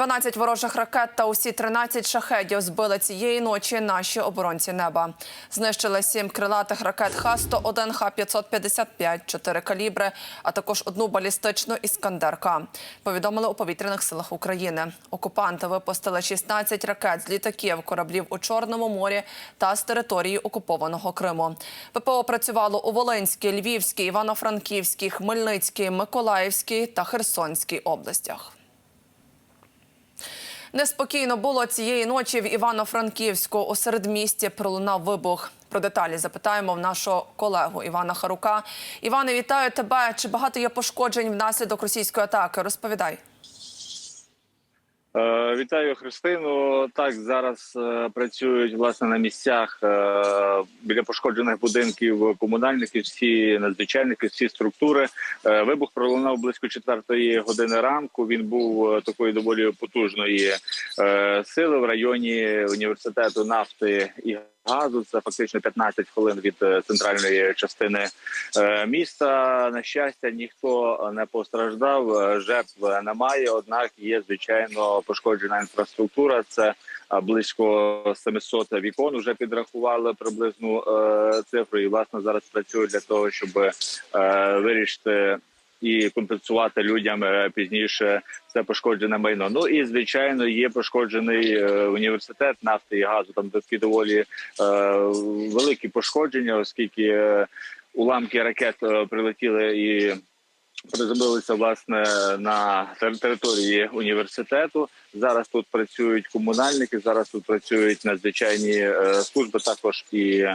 12 ворожих ракет та усі 13 шахедів збили цієї ночі наші оборонці неба. Знищили сім крилатих ракет Х-101, Х-555, 4 калібри, а також одну балістичну «Іскандер-К». Повідомили у повітряних силах України. Окупанти випустили 16 ракет з літаків, кораблів у Чорному морі та з території окупованого Криму. ППО працювало у Волинській, Львівській, Івано-Франківській, Хмельницькій, Миколаївській та Херсонській областях. Неспокійно було цієї ночі в Івано-Франківську. У середмісті пролунав вибух. Про деталі запитаємо в нашого колегу Івана Харука. Іване, вітаю тебе. Чи багато є пошкоджень внаслідок російської атаки? Розповідай. Е, Вітаю Христину. Так зараз е, працюють власне на місцях е, біля пошкоджених будинків комунальники, всі надзвичайники, всі структури. Вибух пролунав близько четвертої години ранку. Він був такої доволі потужної сили в районі університету нафти і газу. Це фактично 15 хвилин від е, центральної частини е, міста. На щастя, ніхто не постраждав. е, Жертв немає. Однак є звичайно пошкоджена інфраструктура. Це близько 700 вікон. Вже підрахували приблизну цифру. І власне зараз працюють для того, щоб вирішити. І компенсувати людям е, пізніше це пошкоджене майно. Ну і звичайно є пошкоджений е, університет нафти і газу. Там такі доволі е, великі пошкодження, оскільки уламки ракет прилетіли і приземлилися власне на території університету. Зараз тут працюють комунальники. Зараз тут працюють надзвичайні служби, також і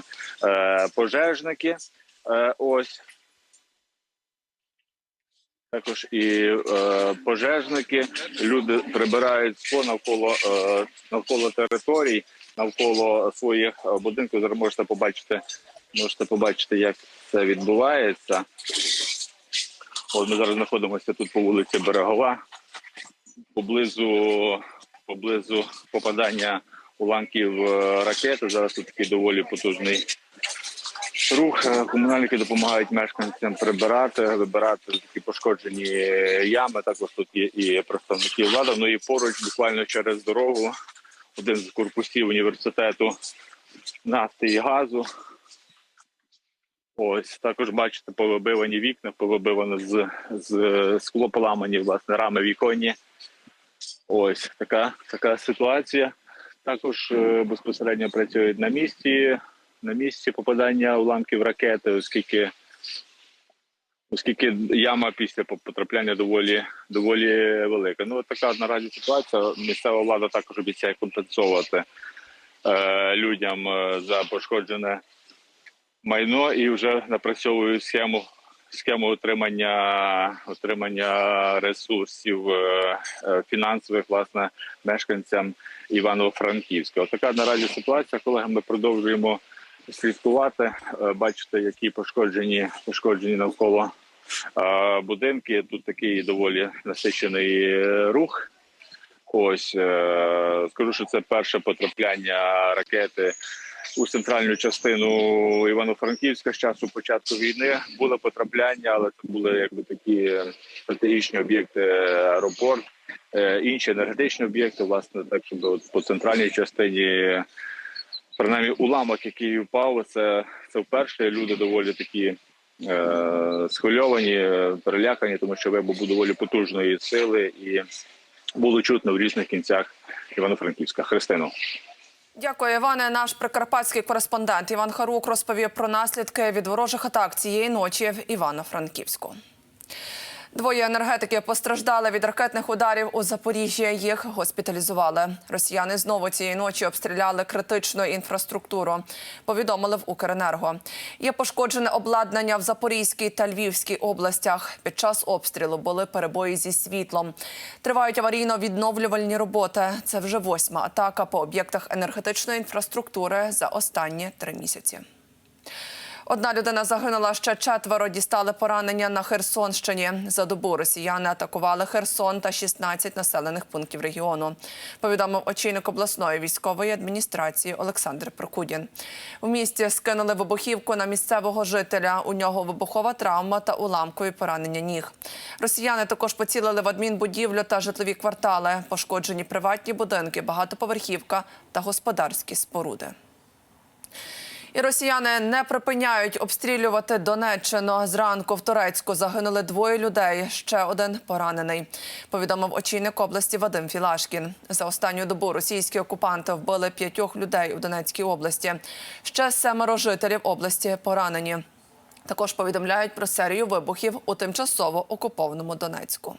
пожежники. Ось також і е, пожежники. Люди прибирають скло навколо е, навколо територій, навколо своїх е, будинків. Зараз можете побачити, можете побачити, як це відбувається. От ми зараз знаходимося тут по вулиці Берегова, поблизу, поблизу попадання уламків е, ракети. Зараз тут такий доволі потужний рух. Е, Комунальники допомагають мешканцям прибирати, вибирати такі пошкоджені ями. Також тут є і представники влади. Ну і поруч, буквально через дорогу, один з корпусів університету нафти і газу. Ось також бачите, повибивані вікна, повибивано з, з скло поламані власне рами віконні. Ось така така ситуація. Також е, безпосередньо працюють на місці, на місці попадання уламків ракети, оскільки, оскільки яма після потрапляння доволі доволі велика. Ну така наразі ситуація. Місцева влада також обіцяє компенсувати е, людям е, за пошкоджене майно і вже напрацьовують схему схему отримання отримання ресурсів е, е, фінансових власне мешканцям Івано-Франківська. От така наразі ситуація. Колеги, ми продовжуємо слідкувати, е, бачите, які пошкоджені пошкоджені навколо е, будинки. Тут такий доволі насичений е, рух. Ось скажу, що це перше потрапляння ракети у центральну частину Івано-Франківська з часу початку війни. Було потрапляння, але це були якби такі стратегічні об'єкти, аеропорт, інші енергетичні об'єкти. Власне, так щоб по центральній частині, принаймні, уламок, який впав, це це вперше. Люди доволі такі. е, Схвильовані, е, перелякані, тому що вибух був доволі потужної сили, і було чутно в різних кінцях Івано-Франківська. Христину. Дякую, Іване. Наш прикарпатський кореспондент Іван Харук розповів про наслідки від ворожих атак цієї ночі в Івано-Франківську. Двоє енергетиків постраждали від ракетних ударів у Запоріжжі. Їх госпіталізували. Росіяни знову цієї ночі обстріляли критичну інфраструктуру. Повідомили в Укренерго. Є пошкоджене обладнання в Запорізькій та Львівській областях. Під час обстрілу були перебої зі світлом. Тривають аварійно-відновлювальні роботи. Це вже восьма атака по об'єктах енергетичної інфраструктури за останні три місяці. Одна людина загинула, ще четверо дістали поранення на Херсонщині. За добу росіяни атакували Херсон та 16 населених пунктів регіону. Повідомив очільник обласної військової адміністрації Олександр Прокудін. У місті скинули вибухівку на місцевого жителя. У нього вибухова травма та уламкові поранення ніг. Росіяни також поцілили в адмінбудівлю та житлові квартали. Пошкоджені приватні будинки, багатоповерхівка та господарські споруди. І росіяни не припиняють обстрілювати Донеччину. Зранку в Турецьку загинули двоє людей. Ще один поранений. Повідомив очільник області Вадим Філашкін. За останню добу російські окупанти вбили п'ятьох людей у Донецькій області. Ще семеро жителів області поранені. Також повідомляють про серію вибухів у тимчасово окупованому Донецьку.